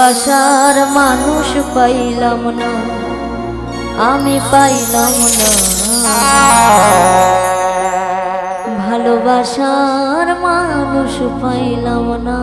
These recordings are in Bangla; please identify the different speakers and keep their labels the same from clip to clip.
Speaker 1: ভালোবাসার মানুষ পাইলাম না আমি পাইলাম না। ভালোবাসার মানুষ পাইলাম না।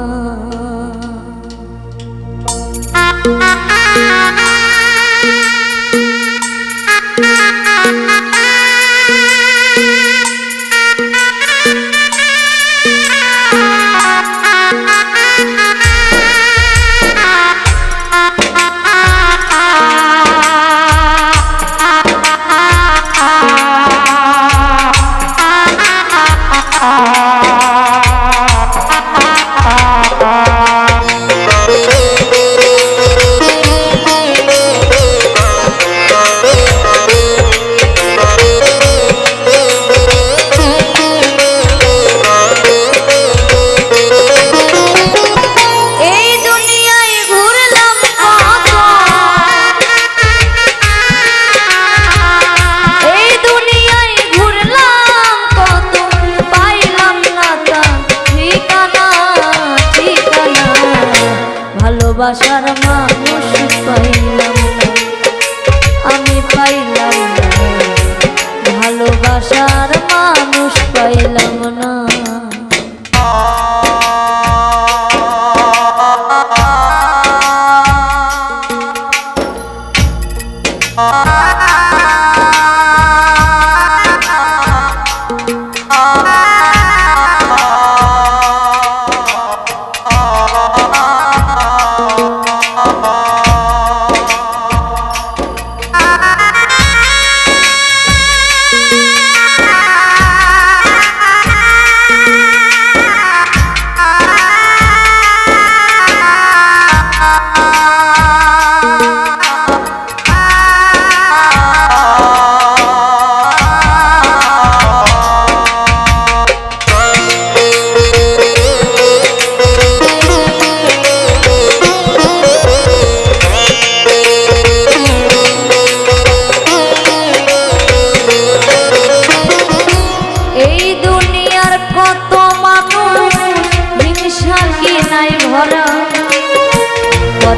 Speaker 1: ভালোবাসার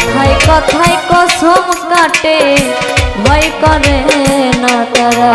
Speaker 1: কথায় কথায় কসম কাটে ভয় করে না তারা।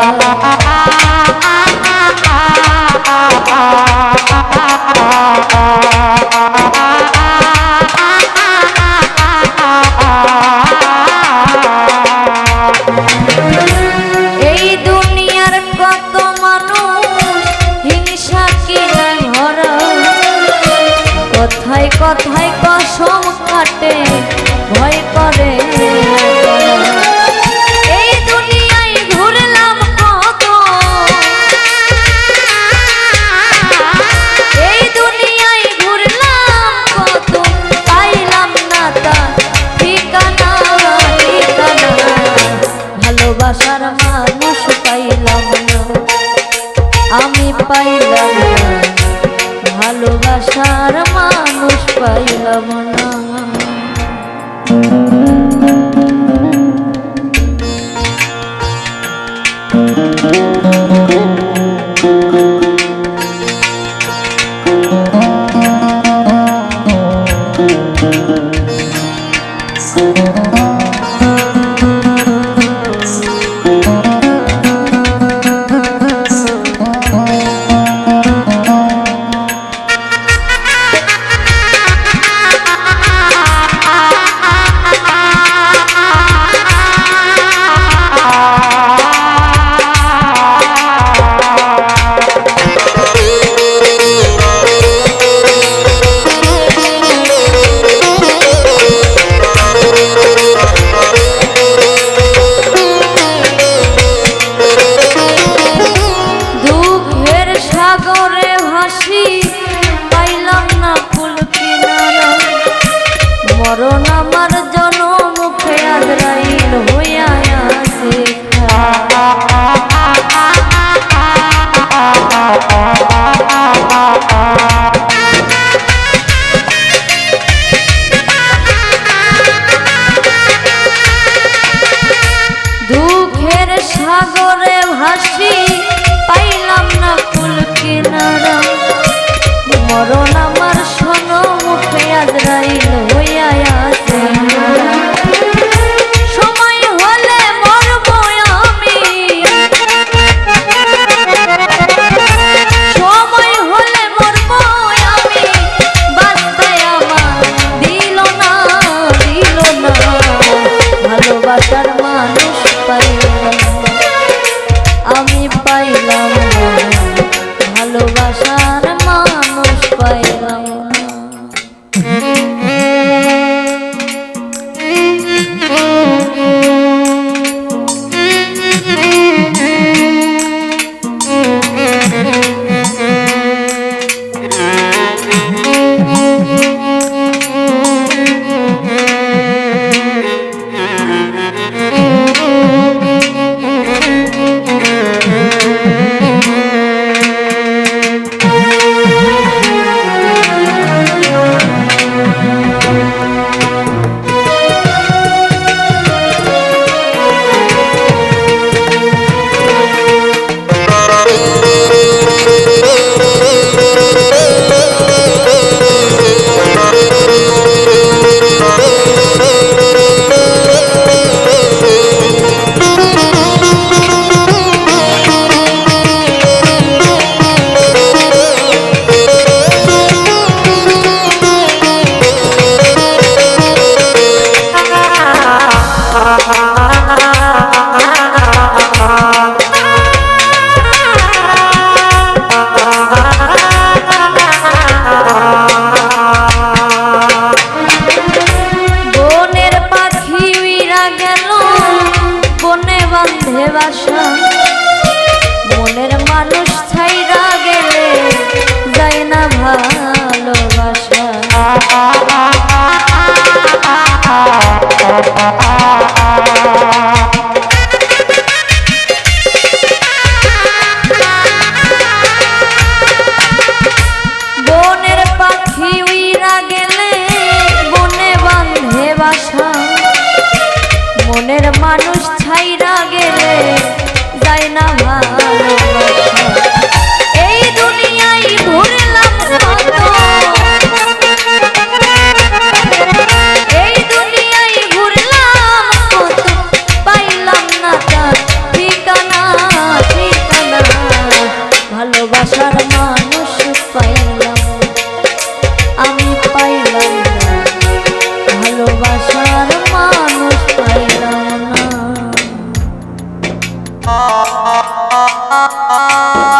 Speaker 1: বান্ধে মনের মানুষ ছাইরা গেলে যায় না ভালোবাসা। বনের Ah!